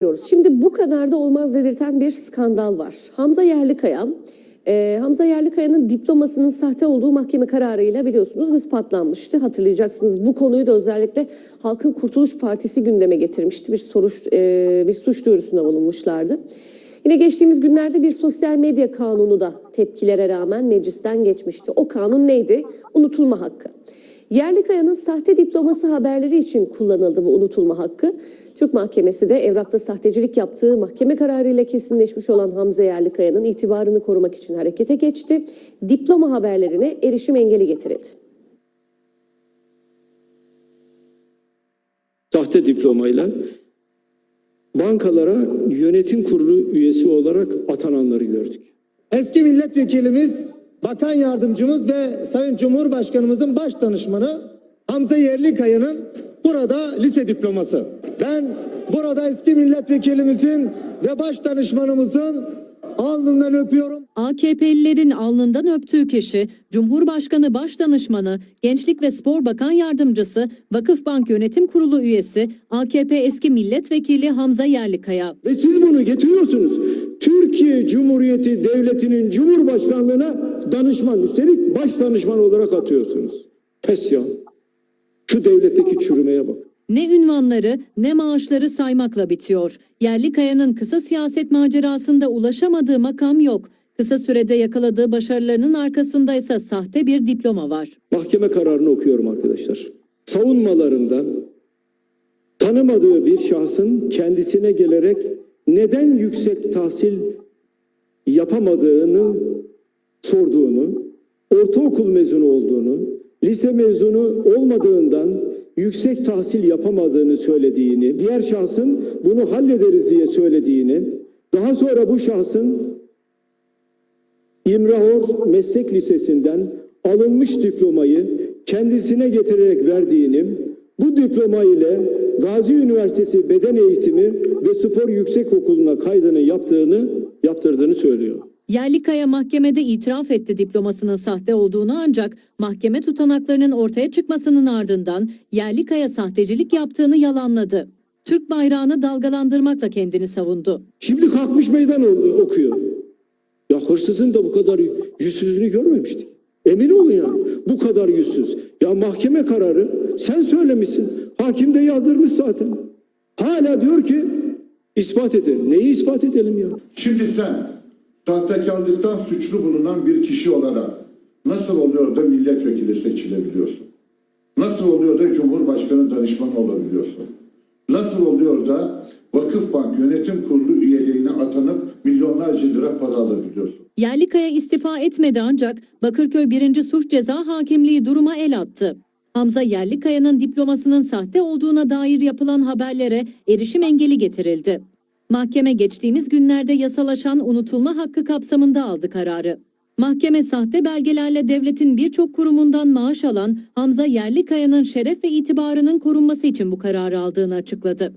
Diyoruz. Şimdi bu kadar da olmaz dedirten bir skandal var. Hamza Yerlikaya, e, Hamza Yerlikaya'nın diplomasının sahte olduğu mahkeme kararıyla biliyorsunuz ispatlanmıştı. Hatırlayacaksınız bu konuyu da özellikle Halkın Kurtuluş Partisi gündeme getirmişti. Bir soruş, e, bir suç duyurusunda bulunmuşlardı. Yine geçtiğimiz günlerde bir sosyal medya kanunu da tepkilere rağmen meclisten geçmişti. O kanun neydi? Unutulma hakkı. Yerlikaya'nın sahte diploması haberleri için kullanıldı bu unutulma hakkı. Türk Mahkemesi de evrakta sahtecilik yaptığı mahkeme kararıyla kesinleşmiş olan Hamza Yerlikaya'nın itibarını korumak için harekete geçti. Diploma haberlerine erişim engeli getirildi. sahte diplomayla bankalara yönetim kurulu üyesi olarak atananları gördük. Eski milletvekilimiz, bakan yardımcımız ve Sayın Cumhurbaşkanımızın baş danışmanı Hamza Yerlikaya'nın burada lise diploması. Ben burada eski milletvekilimizin ve baş danışmanımızın alnından öpüyorum. AKP'lilerin alnından öptüğü kişi, Cumhurbaşkanı Başdanışmanı, Gençlik ve Spor Bakan Yardımcısı, Vakıfbank Yönetim Kurulu üyesi, AKP eski milletvekili Hamza Yerlikaya. Ve siz bunu getiriyorsunuz. Türkiye Cumhuriyeti Devleti'nin Cumhurbaşkanlığına danışman, üstelik baş danışman olarak atıyorsunuz. Pes ya. Şu devletteki çürümeye bak. Ne ünvanları ne maaşları saymakla bitiyor. Yerlikaya'nın kısa siyaset macerasında ulaşamadığı makam yok. Kısa sürede yakaladığı başarılarının arkasında ise sahte bir diploma var. Mahkeme kararını okuyorum arkadaşlar. Savunmalarında tanımadığı bir şahsın kendisine gelerek neden yüksek tahsil yapamadığını sorduğunu, ortaokul mezunu olduğunu, lise mezunu olmadığından yüksek tahsil yapamadığını söylediğini, diğer şahsın bunu hallederiz diye söylediğini, daha sonra bu şahsın İmrahor Meslek Lisesi'nden alınmış diplomayı kendisine getirerek verdiğini, bu diploma ile Gazi Üniversitesi Beden Eğitimi ve Spor Yüksekokulu'na kaydını yaptığını, yaptırdığını söylüyor. Yerlikaya mahkemede itiraf etti diplomasının sahte olduğunu ancak mahkeme tutanaklarının ortaya çıkmasının ardından Yerlikaya sahtecilik yaptığını yalanladı. Türk bayrağını dalgalandırmakla kendini savundu. Şimdi kalkmış meydan okuyor. Ya hırsızın da bu kadar yüzsüzlüğünü görmemiştik. Emin olun ya bu kadar yüzsüz. Ya mahkeme kararı sen söylemişsin. Hakim de yazdırmış zaten. Hala diyor ki ispat edelim. Neyi ispat edelim ya? Şimdi sen sahtekarlıktan suçlu bulunan bir kişi olarak nasıl oluyor da milletvekili seçilebiliyorsun? Nasıl oluyor da Cumhurbaşkanı danışmanı olabiliyorsun? Nasıl oluyor da Vakıfbank Yönetim Kurulu üyeliğine atanıp milyonlarca lira para alabiliyorsun? Yerlikaya istifa etmedi ancak Bakırköy 1. Suç Ceza Hakimliği duruma el attı. Hamza Yerlikaya'nın diplomasının sahte olduğuna dair yapılan haberlere erişim engeli getirildi. Mahkeme geçtiğimiz günlerde yasalaşan unutulma hakkı kapsamında aldı kararı. Mahkeme sahte belgelerle devletin birçok kurumundan maaş alan Hamza Yerlikaya'nın şeref ve itibarının korunması için bu kararı aldığını açıkladı.